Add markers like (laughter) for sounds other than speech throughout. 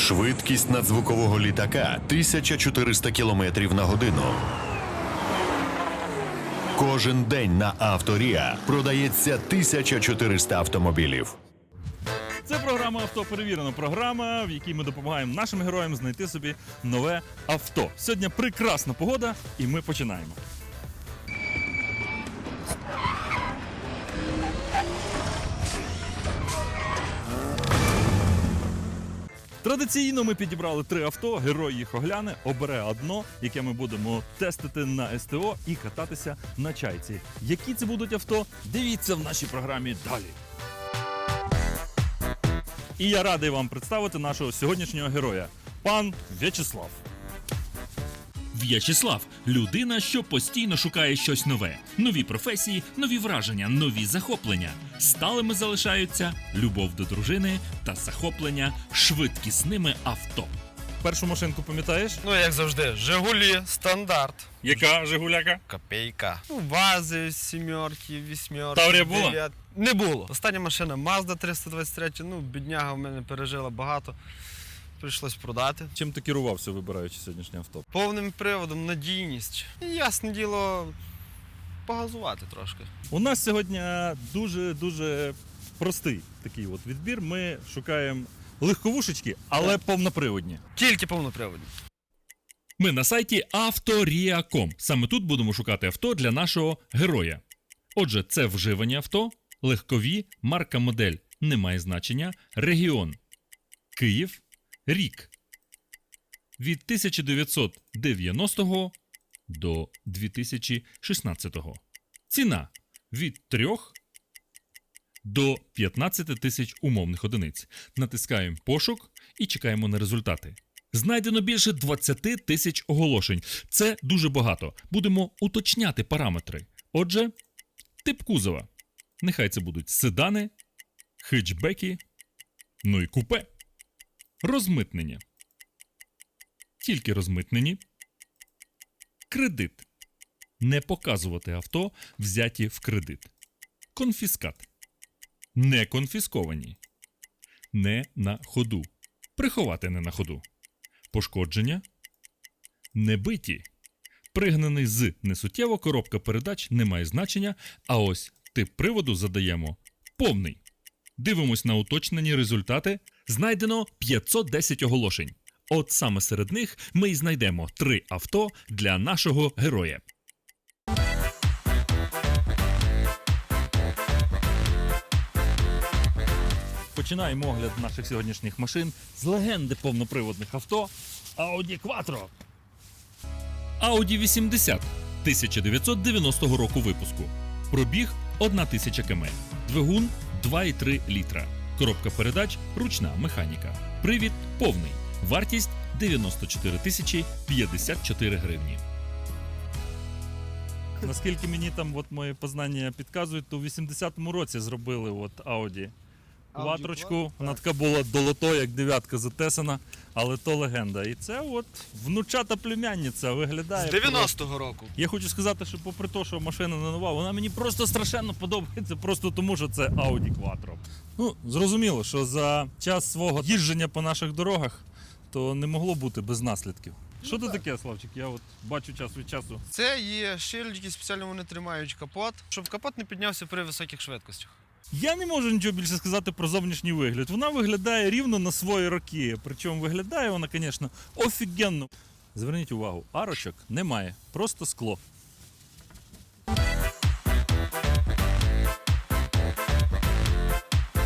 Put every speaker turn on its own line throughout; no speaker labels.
Швидкість надзвукового літака 1400 км на годину. Кожен день на Авторія продається 1400 автомобілів.
Це програма авто перевірена. Програма, в якій ми допомагаємо нашим героям знайти собі нове авто. Сьогодні прекрасна погода, і ми починаємо. Традиційно ми підібрали три авто. Герой їх огляне, обере одно, яке ми будемо тестити на СТО і кататися на чайці. Які це будуть авто? Дивіться в нашій програмі далі. І я радий вам представити нашого сьогоднішнього героя, пан В'ячеслав.
В'ячеслав людина, що постійно шукає щось нове, нові професії, нові враження, нові захоплення. Сталими залишаються любов до дружини та захоплення швидкісними авто.
Першу машинку пам'ятаєш?
Ну, як завжди, Жигулі, стандарт.
Яка Жигуляка?
Копейка. Ну, вази, сімерки, вісьмерки.
Таврія була?
дев'ят- Не було. Остання машина Mazda 323, ну, бідняга в мене пережила багато. Прийшлось продати.
Чим ти керувався, вибираючи сьогоднішнє авто?
Повним приводом, надійність. І ясне діло, погазувати трошки.
У нас сьогодні дуже дуже простий такий от відбір. Ми шукаємо легковушечки, але повноприводні.
Тільки повноприводні.
Ми на сайті Авторія.com. Саме тут будемо шукати авто для нашого героя. Отже, це вживані авто, легкові, марка модель не має значення, регіон Київ, рік від 1990 до 2016. Ціна від 3 до 15 тисяч умовних одиниць. Натискаємо пошук і чекаємо на результати. Знайдено більше 20 тисяч оголошень. Це дуже багато. Будемо уточняти параметри. Отже, тип кузова. Нехай це будуть седани, хетчбеки, ну і купе. Розмитнення. Тільки розмитнені. Кредит. Не показувати авто, взяті в кредит. Конфіскат. Не конфісковані. Не на ходу. Приховати не на ходу. Пошкодження. Не биті. Пригнаний з несуттєво коробка передач не має значення, а ось тип приводу задаємо повний. Дивимось на уточнені результати. Знайдено 510 оголошень. От саме серед них ми й знайдемо три авто для нашого героя.
Починаємо огляд наших сьогоднішніх машин з легенди повноприводних авто Audi Quattro.
Audi 80 1990 року випуску. Пробіг 1000 км. Двигун 2,3 літра. Коробка передач ручна механіка. Привід повний. Вартість 94 тисячі 54 гривні.
Наскільки мені там от мої познання підказують, то у 80-му році зробили от Audi кватрочку. Вона така була долото, як дев'ятка затесана, але то легенда. І це от внучата племянниця виглядає.
З 90-го року.
Я хочу сказати, що попри те, що машина не нова, вона мені просто страшенно подобається, просто тому, що це Audi Quattro. Ну, зрозуміло, що за час свого їждження по наших дорогах то не могло бути без наслідків. Що це таке, Славчик? Я от бачу час від часу.
Це є шильд, які спеціально вони тримають капот, щоб капот не піднявся при високих швидкостях.
Я не можу нічого більше сказати про зовнішній вигляд. Вона виглядає рівно на свої роки. Причому виглядає вона, звісно, офігенно. Зверніть увагу, арочок немає, просто скло.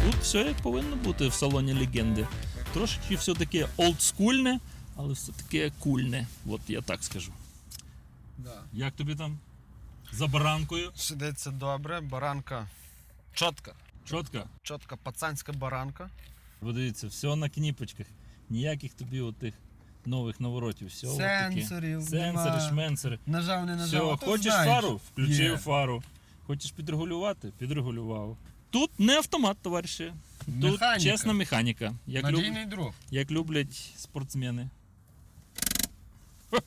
Тут все як повинно бути в салоні легенди. Трошечки все таке олдскульне, але все таке кульне. От я так скажу. Як тобі там? За баранкою?
Сидиться добре, баранка чотка.
Чітко?
Чотка пацанська баранка.
Ви дивіться, все на кніпочках. Ніяких тобі отих нових наворотів. Все
Сенсорів.
Сенсори,
нема.
шменсори.
Нажав, не
Все,
нажав. а то
хочеш
знаєш.
фару? Включив
Є.
фару. Хочеш підрегулювати? Підрегулював. Тут не автомат, товариші. Тут
Механіка.
чесна механіка. Як, люб...
Надійний
як люблять спортсмени. Ха!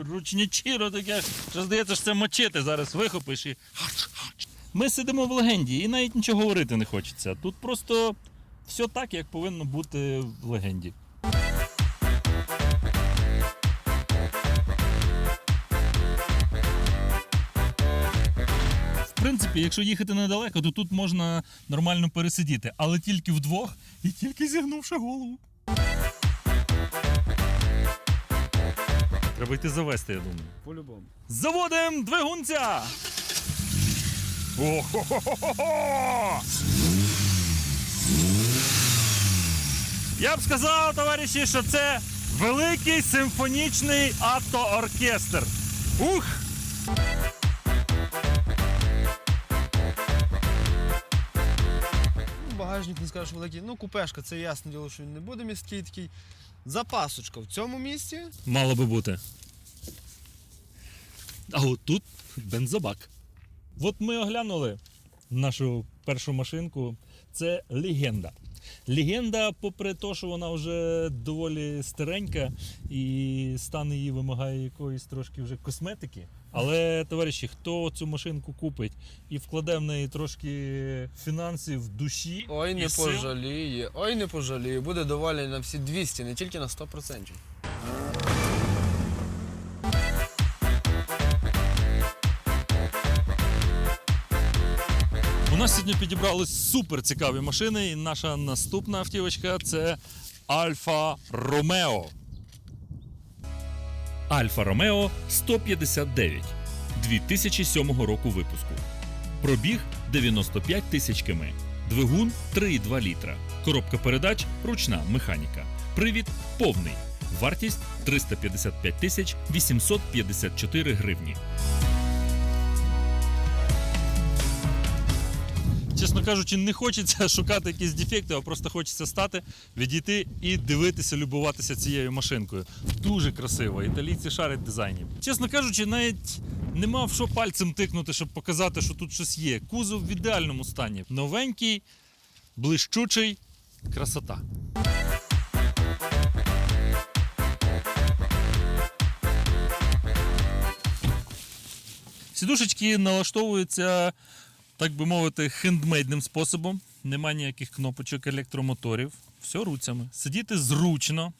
Ручничіро таке, що здається, що це мочити зараз вихопиш і. Ми сидимо в легенді і навіть нічого говорити не хочеться. Тут просто все так, як повинно бути в легенді. В принципі, якщо їхати недалеко, то тут можна нормально пересидіти, але тільки вдвох і тільки зігнувши голову. Треба йти завести, я думаю.
По-любому.
Заводим двигунця! О-хо-хо-хо-хо! Я б сказав, товариші, що це великий симфонічний автооркестр. Ух!
Ну, багажник не скажеш великий. Ну, купешка, це ясне діло, що він не буде міський такий. Запасочка в цьому місці.
Мало би бути. А от тут бензобак. От ми оглянули нашу першу машинку. Це легенда. Легенда, попри те, що вона вже доволі старенька і стан її вимагає якоїсь трошки вже косметики. Але, товариші, хто цю машинку купить і вкладе в неї трошки фінансів, душі.
Ой,
і
не
сил,
пожаліє, ой, не пожаліє. Буде доволі на всі 200, не тільки на 100%.
Сьогодні підібрались супер цікаві машини, і наша наступна автівочка це Альфа Ромео.
Альфа Ромео 159 2007 року випуску. Пробіг 95 тисяч км. Двигун 3,2 літра. Коробка передач ручна механіка. Привід повний. Вартість 355 тисяч 854 гривні.
Чесно кажучи, не хочеться (laughs) шукати якісь дефекти, а просто хочеться стати, відійти і дивитися, любуватися цією машинкою. Дуже красиво. Італійці шарять дизайнів. Чесно кажучи, навіть нема в що пальцем тикнути, щоб показати, що тут щось є. Кузов в ідеальному стані. Новенький, блищучий, красота. Сідушечки налаштовуються, так би мовити, хендмейдним способом. Нема ніяких кнопочок електромоторів. Все руцями. Сидіти зручно.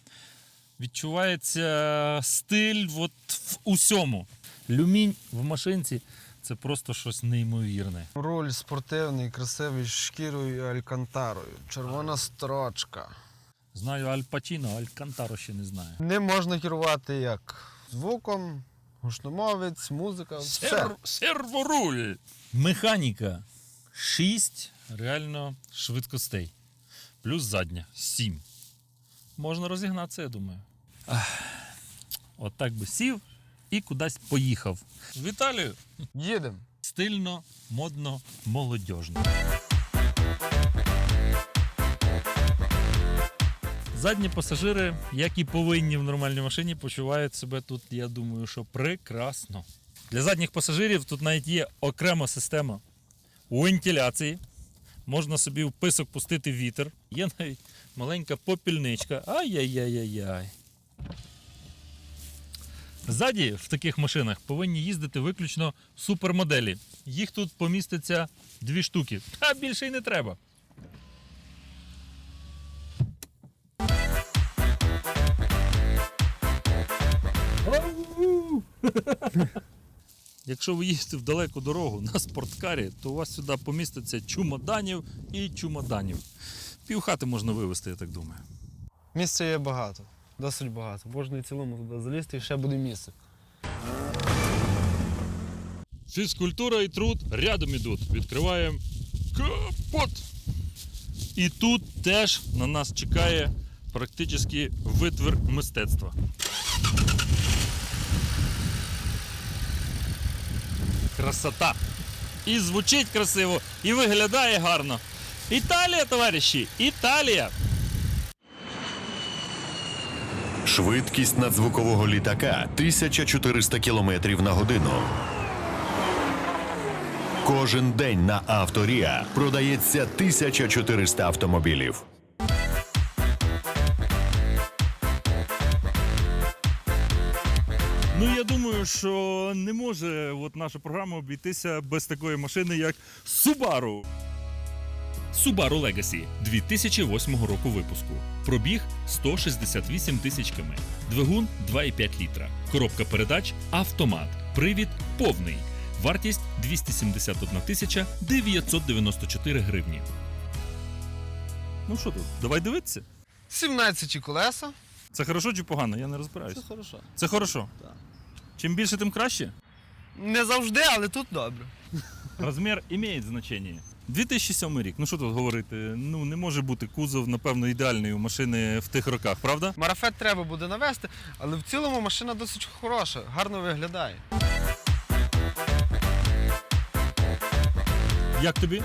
Відчувається стиль от в усьому. Люмінь в машинці це просто щось неймовірне.
Руль спортивний, красивий, з шкірою і алькантарою. Червона строчка.
Знаю Аль Пачіно, Аль Кантаро ще не знаю.
Не можна керувати як звуком, гучномовець, музика. Все.
Сер... Серворуль. Механіка 6 реально швидкостей. Плюс задня 7. Можна розігнатися, я думаю. Ах, От так би сів і кудись поїхав. В Італію
Їдемо.
стильно, модно, молодіжно. Задні пасажири, як і повинні в нормальній машині, почувають себе тут, я думаю, що прекрасно. Для задніх пасажирів тут навіть є окрема система вентиляції. Можна собі в писок пустити вітер. Є навіть маленька попільничка. Ай-яй-яй-яй-яй. Ззаді в таких машинах повинні їздити виключно супермоделі. Їх тут поміститься дві штуки. А більше й не треба. Якщо ви їдете в далеку дорогу на спорткарі, то у вас сюди поміститься чумоданів і чумоданів. Півхати можна вивезти, я так думаю.
Місця є багато, досить багато. Можна і цілому туди залізти і ще буде місце.
Фізкультура і труд рядом ідуть. Відкриваємо капот. І тут теж на нас чекає практично витвір мистецтва. Красота! І звучить красиво, і виглядає гарно. Італія, товариші! Італія!
Швидкість надзвукового літака 1400 км на годину. Кожен день на Авторія продається 1400 автомобілів.
Що не може от наша програма обійтися без такої машини, як Subaru.
Subaru Legacy 2008 року випуску. Пробіг 168 тисяч км. Двигун 2,5 літра. Коробка передач автомат. Привід повний. Вартість 271 тисяча 994 гривні.
Ну що тут, давай дивитися.
17 колеса.
Це хорошо чи погано? Я не розбираюся.
Це хорошо.
Це хорошо.
Так.
Чим більше, тим краще.
Не завжди, але тут добре.
Розмір має значення. 2007 рік. Ну що тут говорити? Ну не може бути кузов, напевно, ідеальний у машини в тих роках, правда?
Марафет треба буде навести, але в цілому машина досить хороша, гарно виглядає.
Як тобі?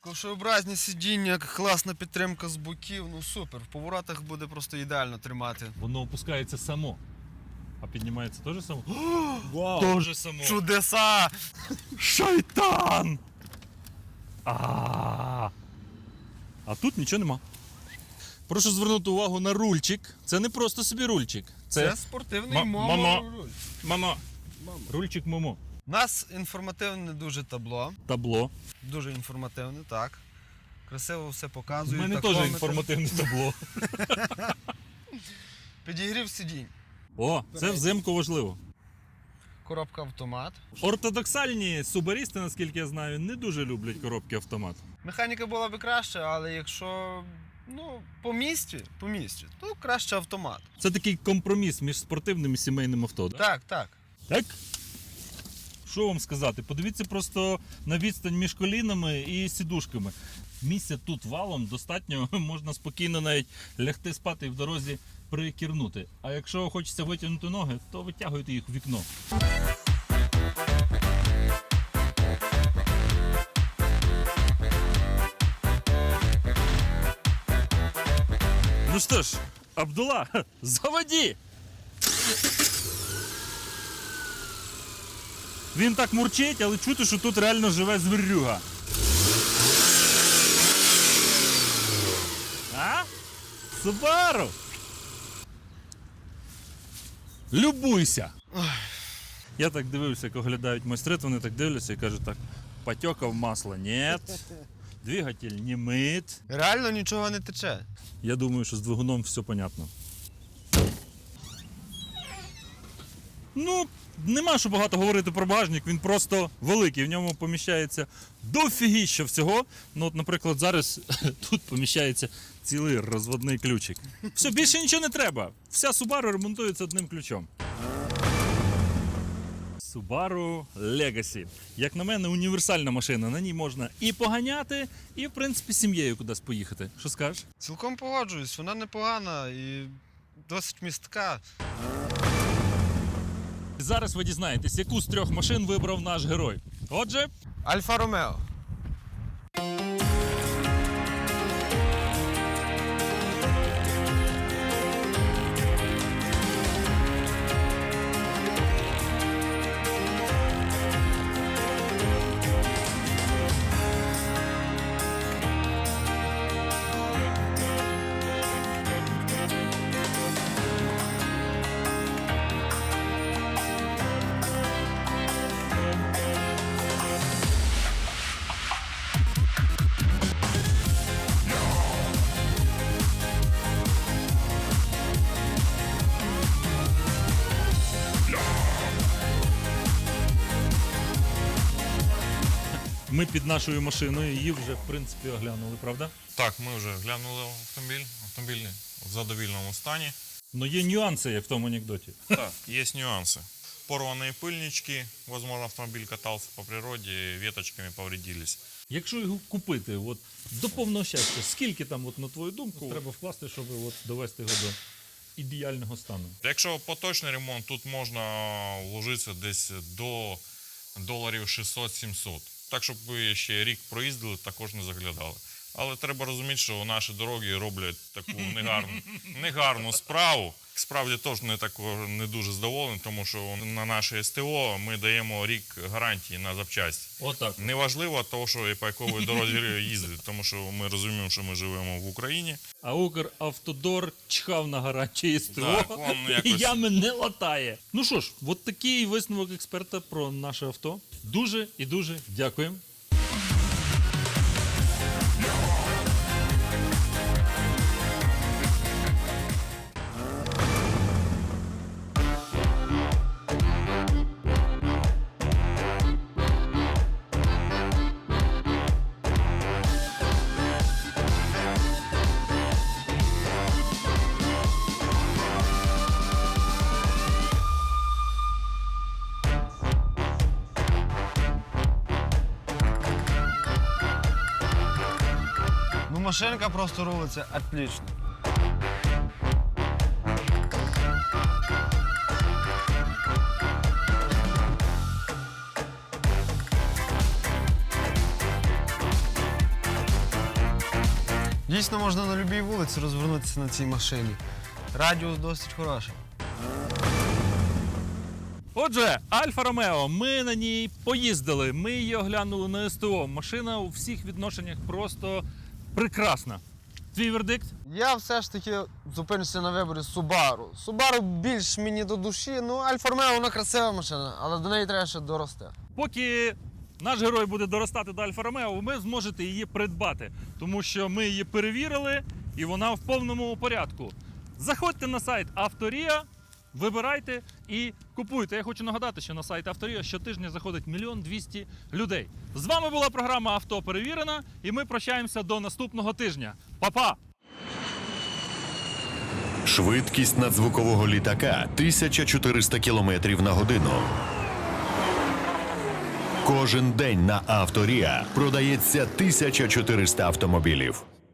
Ковшообразні сидіння, класна підтримка з боків, ну супер. В поворотах буде просто ідеально тримати.
Воно опускається само. А піднімається теж само? (gasps)
Вау!
Тоже само.
Чудеса!
Шайтан! А, а тут нічого нема. Прошу звернути увагу на рульчик. Це не просто собі рульчик.
Це,
Це,
спортивний момо
мамо.
руль.
Мама. Рульчик Момо.
У нас інформативне дуже табло.
Табло.
Дуже інформативне, так. Красиво все
У
показує.
мене теж інформативне табло. (laughs)
Підігрів сидінь.
О, це взимку важливо.
Коробка автомат.
Ортодоксальні субарісти, наскільки я знаю, не дуже люблять коробки автомат.
Механіка була би краще, але якщо ну, по місті, по місті, то краще автомат.
Це такий компроміс між спортивним і сімейним авто. Да?
Так, так.
Так? Що вам сказати? Подивіться просто на відстань між колінами і сідушками. Місця тут валом достатньо, (laughs) можна спокійно навіть лягти спати і в дорозі прикірнути. А якщо хочеться витягнути ноги, то витягуйте їх в вікно. Ну що ж, Абдула, (laughs) заводі! Він так мурчить, але чути, що тут реально живе звірюга. А? Субару! Любуйся! Я так дивився, як оглядають майстри, то вони так дивляться і кажуть так: потекав масло, нет. Двигатель не мит.
Реально нічого не тече.
Я думаю, що з двигуном все понятно. Ну, нема що багато говорити про багажник, він просто великий. В ньому поміщається дофігіща всього. Ну, от, наприклад, зараз (laughs) тут поміщається цілий розводний ключик. Все, більше нічого не треба. Вся Subaru ремонтується одним ключом. Subaru Legacy. Як на мене, універсальна машина. На ній можна і поганяти, і, в принципі, сім'єю кудись поїхати. Що скажеш?
Цілком погоджуюсь, вона непогана і досить містка.
Зараз ви дізнаєтесь, яку з трьох машин вибрав наш герой. Отже,
Альфа Ромео.
під нашою машиною її вже в принципі оглянули, правда?
Так, ми вже глянули автомобіль. Автомобіль в задовільному стані.
Ну є нюанси, як в тому анекдоті. (laughs)
Так, есть нюансы. Порванные пыльнички, возможно, автомобиль катался по природе, веточками повредились.
Якщо його купити, от до повного щастя, скільки там, от, на твою думку, треба вкласти, щоб от, довести його до ідеального стану?
Якщо поточний ремонт, тут можна вложитися десь до доларів 600-700. Так, щоб ви ще рік проїздили, також не заглядали. Але треба розуміти, що наші дороги роблять таку негарну, негарну справу. Справді теж не тако, не дуже задоволений, тому що на наше СТО ми даємо рік гарантії на запчасті.
Отак.
Неважливо того, що і по якої дорозі їздити, тому що ми розуміємо, що ми живемо в Україні.
А Укравтодор чхав на гарантії СТО (laughs) і
якось-
ями не латає. Ну що ж, от такий висновок експерта про наше авто. Дуже і дуже дякуємо.
Машинка просто рулиться отлично. Дійсно можна на будь-якій вулиці розвернутися на цій машині. Радіус досить хороший.
Отже, Альфа Ромео, ми на ній поїздили, ми її оглянули на СТО. Машина у всіх відношеннях просто прекрасна. Твій вердикт?
Я все ж таки зупинюся на виборі Subaru. Subaru більш мені до душі, ну Альфа Ромео вона красива машина, але до неї треба ще дорости.
Поки наш герой буде доростати до Альфа Ромео, ви зможете її придбати, тому що ми її перевірили і вона в повному порядку. Заходьте на сайт Авторія, вибирайте і купуйте. Я хочу нагадати, що на сайт Авторія щотижня заходить мільйон двісті людей. З вами була програма Авто перевірена, і ми прощаємося до наступного тижня. Па-па!
Швидкість надзвукового літака 1400 км на годину. Кожен день на Авторія продається 1400 автомобілів.